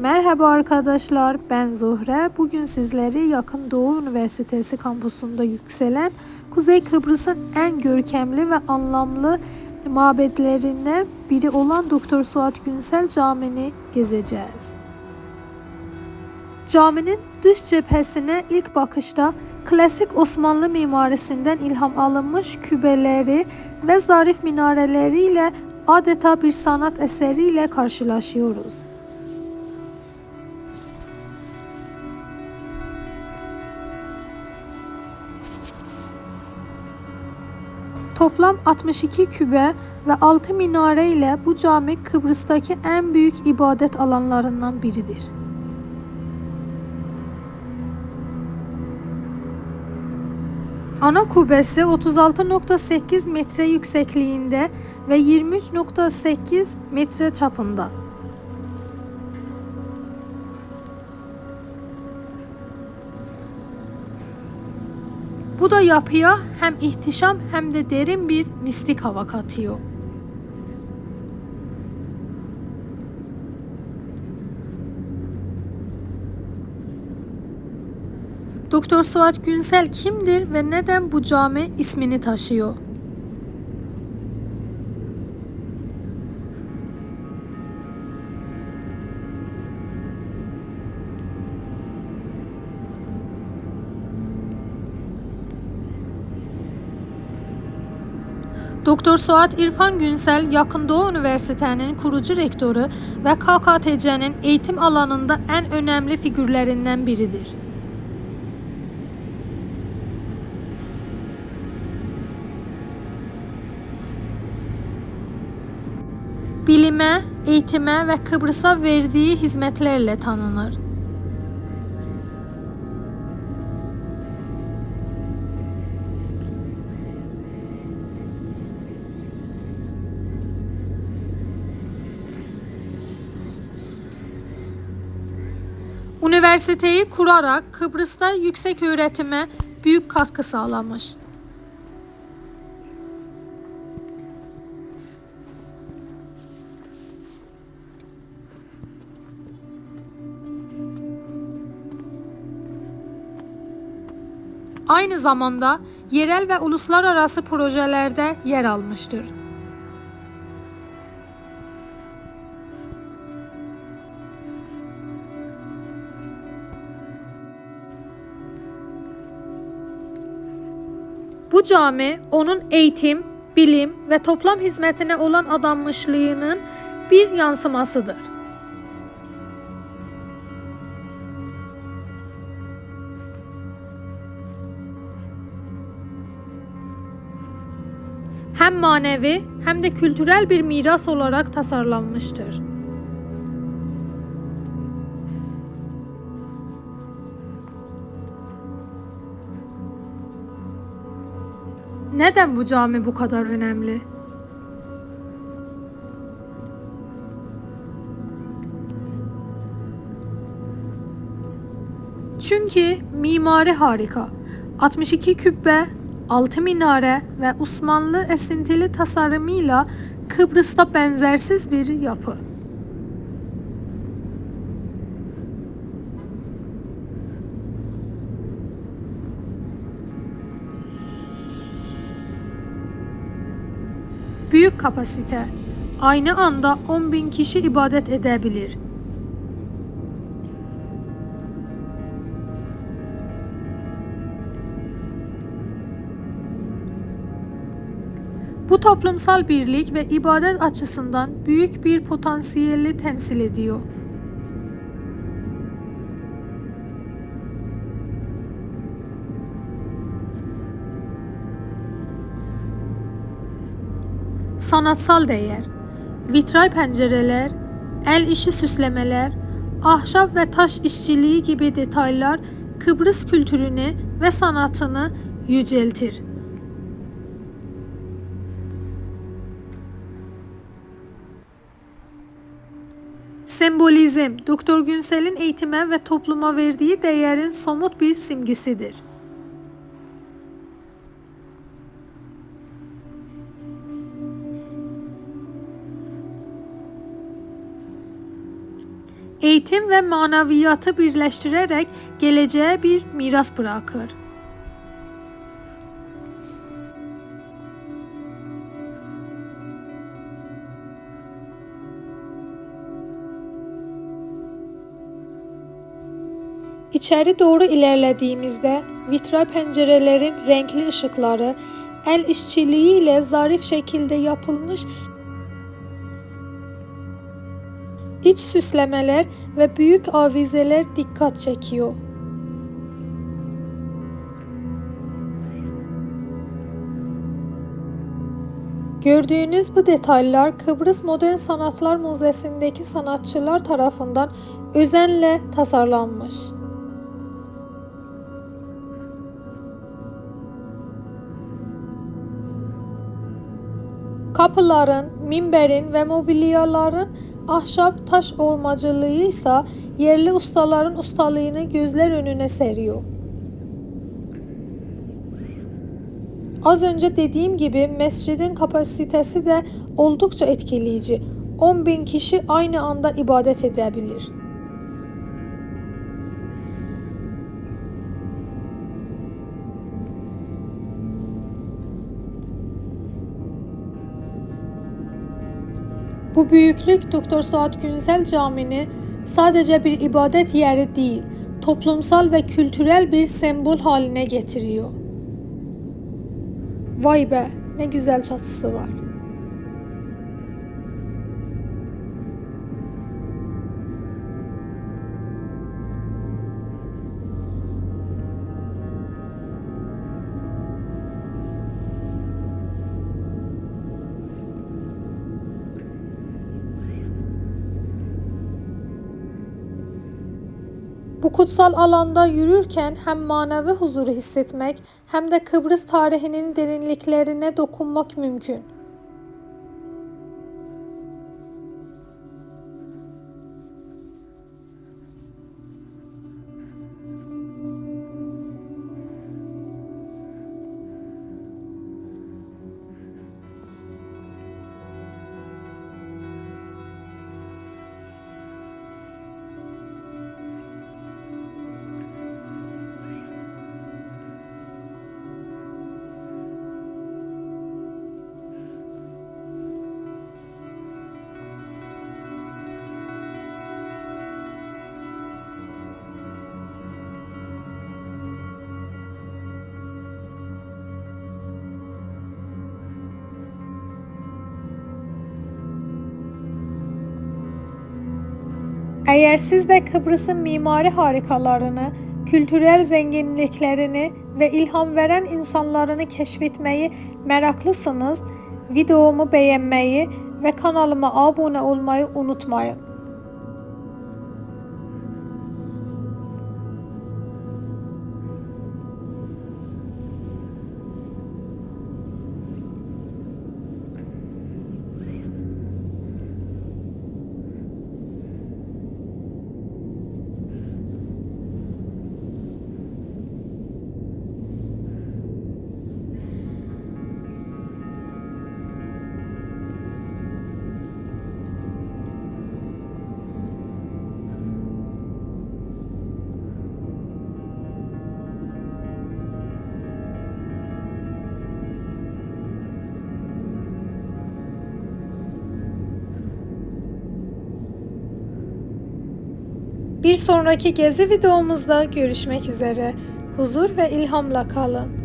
Merhaba arkadaşlar, ben Zuhre. Bugün sizleri Yakın Doğu Üniversitesi kampusunda yükselen Kuzey Kıbrıs'ın en görkemli ve anlamlı mabetlerinden biri olan Doktor Suat Günsel Camii'ni gezeceğiz. Caminin dış cephesine ilk bakışta klasik Osmanlı mimarisinden ilham alınmış kübeleri ve zarif minareleriyle adeta bir sanat eseriyle karşılaşıyoruz. Toplam 62 kübe ve 6 minare ile bu cami Kıbrıs'taki en büyük ibadet alanlarından biridir. Ana kubbesi 36.8 metre yüksekliğinde ve 23.8 metre çapında. Yapıya hem ihtişam hem de derin bir mistik hava katıyor. Doktor Suat Günsel kimdir ve neden bu cami ismini taşıyor? Doktor Suat İrfan Günsel, Yakın Doğu Üniversitesi'nin kurucu rektörü ve KKTC'nin eğitim alanında en önemli figürlerinden biridir. bilime, eğitime ve Kıbrıs'a verdiği hizmetlerle tanınır. Üniversiteyi kurarak Kıbrıs'ta yüksek öğretime büyük katkı sağlamış. Aynı zamanda yerel ve uluslararası projelerde yer almıştır. Bu cami onun eğitim, bilim ve toplam hizmetine olan adanmışlığının bir yansımasıdır. hem manevi hem de kültürel bir miras olarak tasarlanmıştır. Neden bu cami bu kadar önemli? Çünkü mimari harika. 62 kübbe, altı minare ve Osmanlı esintili tasarımıyla Kıbrıs'ta benzersiz bir yapı. Büyük kapasite. Aynı anda 10 bin kişi ibadet edebilir. Bu toplumsal birlik ve ibadet açısından büyük bir potansiyeli temsil ediyor. Sanatsal değer, vitray pencereler, el işi süslemeler, ahşap ve taş işçiliği gibi detaylar Kıbrıs kültürünü ve sanatını yüceltir. Sembolizm, Doktor Günsel'in eğitime ve topluma verdiği değerin somut bir simgesidir. Eğitim ve maneviyatı birleştirerek geleceğe bir miras bırakır. İçeri doğru ilerlediğimizde vitray pencerelerin renkli ışıkları, el işçiliği ile zarif şekilde yapılmış iç süslemeler ve büyük avizeler dikkat çekiyor. Gördüğünüz bu detaylar Kıbrıs Modern Sanatlar Müzesi'ndeki sanatçılar tarafından özenle tasarlanmış. Kapıların, minberin ve mobilyaların ahşap taş oymacılığı ise yerli ustaların ustalığını gözler önüne seriyor. Az önce dediğim gibi mescidin kapasitesi de oldukça etkileyici. 10 bin kişi aynı anda ibadet edebilir. Bu büyüklük Doktor Suat Günsel Camii'ni sadece bir ibadet yeri değil, toplumsal ve kültürel bir sembol haline getiriyor. Vay be, ne güzel çatısı var. Bu kutsal alanda yürürken hem manevi huzuru hissetmek hem de Kıbrıs tarihinin derinliklerine dokunmak mümkün. Eğer siz de Kıbrıs'ın mimari harikalarını, kültürel zenginliklerini ve ilham veren insanlarını keşfetmeyi meraklısınız, videomu beğenmeyi ve kanalıma abone olmayı unutmayın. Bir sonraki gezi videomuzda görüşmek üzere. Huzur ve ilhamla kalın.